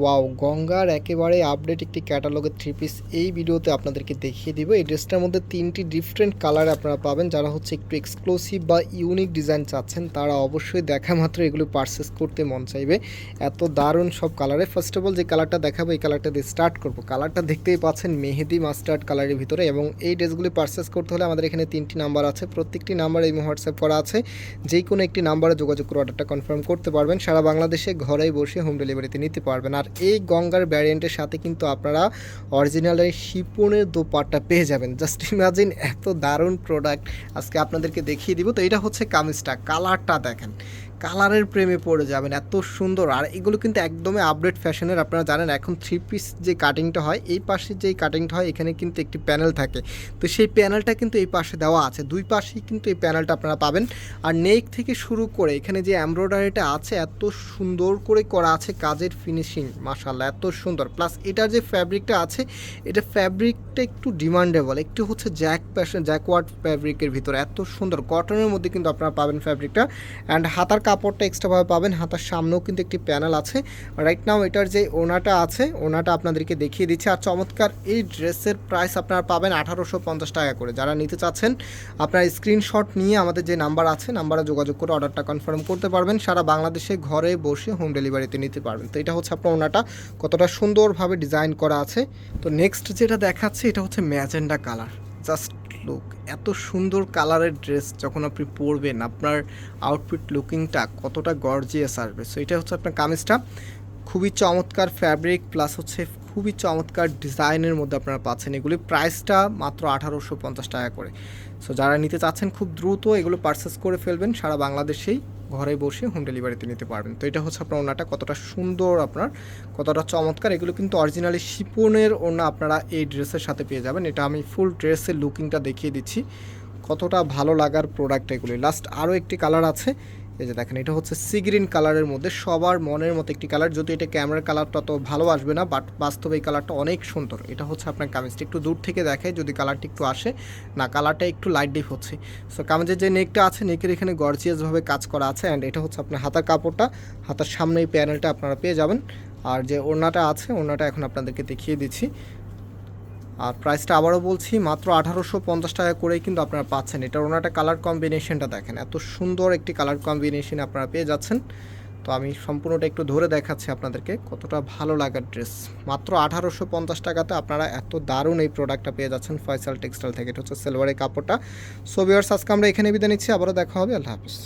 Wow, গঙ্গার একেবারে update একটি ক্যাটালগের থ্রি পিস এই ভিডিওতে আপনাদেরকে দেখিয়ে দিব। এই ড্রেসটার মধ্যে তিনটি ডিফারেন্ট কালার আপনারা পাবেন। যারা হচ্ছে একটু এক্সক্লুসিভ বা ইউনিক ডিজাইন চাচ্ছেন, তারা অবশ্যই দেখা মাত্র এগুলো পারচেস করতে মন চাইবে। এত দারুণ সব কালারে ফার্স্ট অফ অল যে কালারটা দেখাবো, এই কালারটা দিয়ে স্টার্ট করব। কালারটা দেখতেই পাচ্ছেন মেহেদি মাস্টার্ড কালারের ভিতরে এবং এই ড্রেসগুলি পারচেস করতে হলে আমাদের এখানে তিনটি নাম্বার আছে। প্রত্যেকটি নাম্বার এই হোয়াটসঅ্যাপ করা আছে। যে কোনো একটি নাম্বারে যোগাযোগ করে অর্ডারটা কনফার্ম করতে পারবেন। সারা বাংলাদেশে ঘরেই বসে হোম ডেলিভারিতে নিতে পারবেন। আর এই গঙ্গার ভ্যারিয়েন্টের সাথে কিন্তু আপনারা অরিজিনালের শিপনের দোপাট্টা পেয়ে যাবেন। জাস্ট ইমাজিন এত দারুণ প্রোডাক্ট আজকে আপনাদেরকে দেখিয়ে দিব। তো এটা হচ্ছে কামিজটা কালারটা দেখেন। কালারের প্রেমে পড়ে যাবেন, এত সুন্দর। আর এগুলো কিন্তু একদমই আপডেট ফ্যাশনের আপনারা জানেন, এখন থ্রি পিস যে কাটিংটা হয়, এই পাশে যেই কাটিংটা হয়, এখানে কিন্তু একটি প্যানেল থাকে। তো সেই প্যানেলটা কিন্তু এই পাশে দেওয়া আছে। দুই পাশেই কিন্তু এই প্যানেলটা আপনারা পাবেন। আর নেক থেকে শুরু করে, এখানে যে এমব্রয়ডারিটা আছে, এত সুন্দর করে করা আছে কাজের ফিনিশিং মাশাল্লাহ এত সুন্দর। প্লাস এটার যে ফ্যাব্রিকটা আছে, এটা ফ্যাব্রিকটা একটু ডিমান্ডেবল একটু হচ্ছে জ্যাক প্যাশন জ্যাকওয়ার্ড ফ্যাব্রিকের ভিতরে, এত সুন্দর। কটনের মধ্যে কিন্তু আপনারা পাবেন ফ্যাব্রিকটা অ্যান্ড হাতার কাপড়টা এক্সট্রাভাবে পাবেন। হাতার সামনেও কিন্তু একটি প্যানেল আছে। রাইট নাও এটার যে ওনাটা আছে ওনাটা আপনাদেরকে দেখিয়ে দিচ্ছে। আর চমৎকার এই ড্রেসের প্রাইস আপনারা পাবেন আঠারোশো পঞ্চাশ টাকা করে। যারা নিতে চাচ্ছেন, আপনার স্ক্রিনশট নিয়ে আমাদের যে নাম্বার আছে নাম্বারে যোগাযোগ করে অর্ডারটা কনফার্ম করতে পারবেন। সারা বাংলাদেশে ঘরে বসে হোম ডেলিভারিতে নিতে পারবেন। তো এটা হচ্ছে আপনার ওনাটা কতটা সুন্দরভাবে ডিজাইন করা আছে। তো নেক্সট যেটা দেখাচ্ছে, এটা হচ্ছে ম্যাজেন্ডা কালার জাস্ট লুক এত সুন্দর কালারের ড্রেস যখন আপনি পরবেন, আপনার আউটফিট লুকিংটা কতটা গর্জিয়াস আসবে। সো এটা হচ্ছে আপনার কামিজটা। খুবই চমৎকার ফ্যাব্রিক প্লাস হচ্ছে খুবই চমৎকার ডিজাইনের মধ্যে আপনারা পাচ্ছেন এগুলি। প্রাইসটা মাত্র আঠারোশো পঞ্চাশ টাকা করে। সো যারা নিতে চাচ্ছেন খুব দ্রুত এগুলো পারচেস করে ফেলবেন সারা বাংলাদেশেই। ঘরে বসে হোম ডেলিভারিতে নিতে পারবেন। তো এটা হচ্ছে আপনার ওনাটা কতটা সুন্দর আপনার, কতটা চমৎকার। এগুলো কিন্তু অরিজিনালি শিপনের ওনা আপনারা এই ড্রেসের সাথে পেয়ে যাবেন। এটা আমি ফুল ড্রেসের লুকিংটা দেখিয়ে দিচ্ছি। কতটা ভালো লাগার প্রোডাক্ট এগুলি। লাস্ট আরও একটি কালার আছে। এই যে দেখেন, এটা হচ্ছে সি গ্রিন কালারের মধ্যে সবার মনের মতো একটি কালার যদি এটা ক্যামেরার কালারটা তো ভালো আসবে না বাট বাস্তবে এই কালারটা অনেক সুন্দর। এটা হচ্ছে আপনার কামিজটা একটু দূর থেকে দেখে যদি কালারটা একটু আসে। না কালারটা একটু লাইট ডিপ হচ্ছে। সো কামিজের যে নেকটা আছে নেকের এখানে গর্জিয়াসভাবে কাজ করা আছে অ্যান্ড এটা হচ্ছে আপনার হাতার কাপড়টা। হাতার সামনে এই প্যানেলটা আপনারা পেয়ে যাবেন। আর যে ওড়নাটা আছে, ওড়নাটা এখন আপনাদেরকে দেখিয়ে দিচ্ছি। আর প্রাইসটা আবারও বলছি, মাত্র আঠারোশো পঞ্চাশ টাকা করেই কিন্তু আপনারা পাচ্ছেন। এটা ওনাটা কালার কম্বিনেশনটা দেখেন। এত সুন্দর একটি কালার কম্বিনেশন আপনারা পেয়ে যাচ্ছেন। তো আমি সম্পূর্ণটা একটু ধরে দেখাচ্ছি আপনাদেরকে, কতটা ভালো লাগার ড্রেস মাত্র আঠারোশো পঞ্চাশ টাকাতে আপনারা এত দারুণ এই প্রোডাক্টটা পেয়ে যাচ্ছেন ফয়সাল টেক্সটাইল থেকে। এটা হচ্ছে সেলভারের কাপড়টা। সো বিয়ার্স আজকে আমরা এখানে বিদায় নিচ্ছি। আবারও দেখা হবে। আল্লাহ হাফিজ।